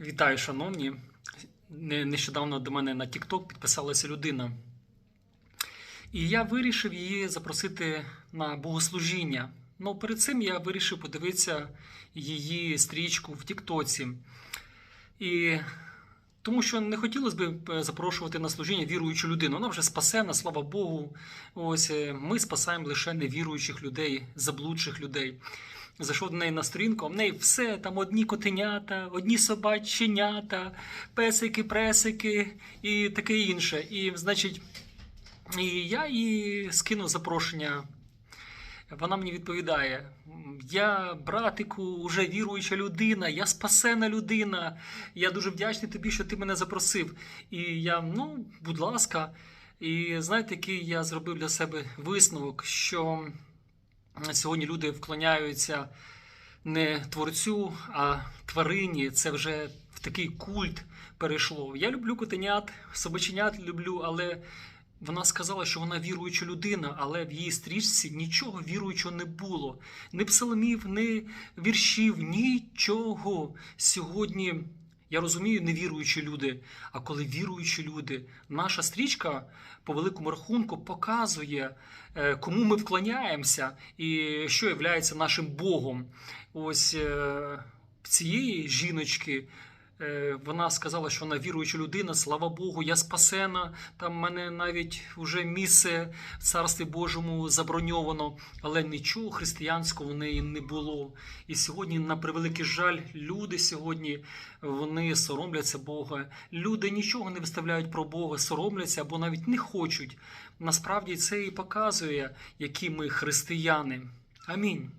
Вітаю, шановні. Не- Нещодавно до мене на TikTok підписалася людина. І я вирішив її запросити на богослужіння. Ну, перед цим я вирішив подивитися її стрічку в Тіктоці. І тому що не хотілося б е, запрошувати на служіння віруючу людину. Вона вже спасена, слава Богу. Ось е, ми спасаємо лише невіруючих людей, заблудших людей. Зайшов до неї на сторінку, а в неї все там одні котенята, одні собаченята, песики, пресики і таке інше. І, значить, і я їй скинув запрошення. Вона мені відповідає: я, братику, вже віруюча людина, я спасена людина. Я дуже вдячний тобі, що ти мене запросив. І я, ну, будь ласка, і знаєте, який я зробив для себе висновок, що сьогодні люди вклоняються не творцю, а тварині. Це вже в такий культ перейшло. Я люблю котенят, собаченят люблю, але вона сказала, що вона віруюча людина, але в її стрічці нічого віруючого не було. Ні псалмів, ні віршів, нічого. Сьогодні. Я розумію, невіруючі люди. А коли віруючі люди, наша стрічка по великому рахунку показує, е, кому ми вклоняємося і що є нашим Богом. Ось е, цієї жіночки. Е, Вона сказала, що вона віруюча людина, слава Богу, я спасена. Там мене навіть вже місце в царстві Божому заброньовано, але нічого християнського в неї не було. І сьогодні, на превеликий жаль, люди сьогодні вони соромляться Бога. Люди нічого не виставляють про Бога, соромляться або навіть не хочуть. Насправді це і показує, які ми християни. Амінь.